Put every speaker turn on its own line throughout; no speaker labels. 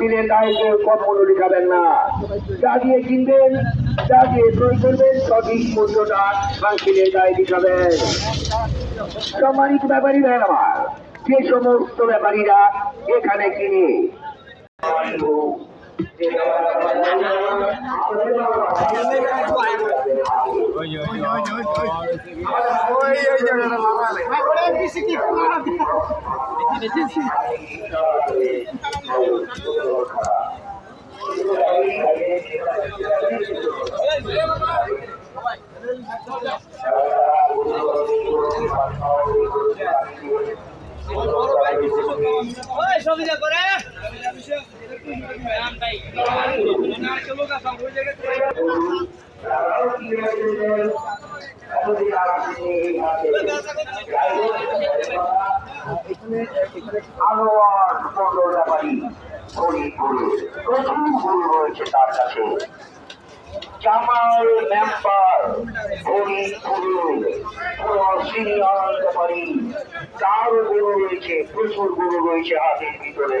দিলেন তাইকে না? যা দিয়ে কিনবেন, যা দিয়ে ক্রয় করবেন, সঠিক মূল্যটা মাংসিলের গায়ে লিখাবেন। সম্মানিত ব্যাপারী ভাই আমার, যে সমস্ত ব্যাপারীরা এখানে কিনে
সুবিধা করে।
তার কাছে জামাল মেম্বার হরিপুরে সিনিয়র ব্যাপারী গরু রয়েছে প্রচুর গরু রয়েছে হাতের ভিতরে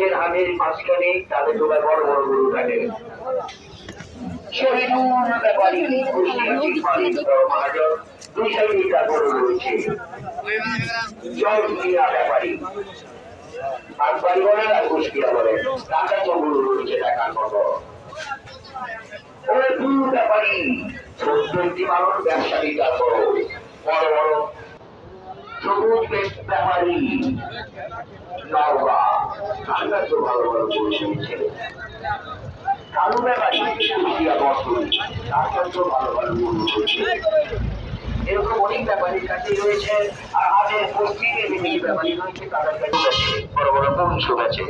হচ্ছেন হামের মাঝখানে তাদের তোলায় বড় বড় গরু থাকে। শহীদুল ব্যাপারী কুষ্টিয়া চিটমারি মহাজন দুই সাইডে তার গরু রয়েছে জয় মিয়া ব্যাপারী। আকবারি বলেন আর কুষ্টিয়া বলেন টাকা তো গরু রয়েছে টাকার মতো। ওই দূর ব্যাপারী ছোট্ট মানুষ ব্যবসায়ী তারপর বড় বড় সবুজ ব্যাপারী নওগা আমরা তো ভালো ভালো রয়েছে কালু ব্যাপারী কুষ্টিয়া বর্তমান তার তো ভালো ভালো রয়েছে এরকম অনেক ব্যাপারীর কাছে রয়েছে আর আমাদের পশ্চিমে বিভিন্ন ব্যাপারী রয়েছে তাদের কাছে বড় বড় বংশ গেছে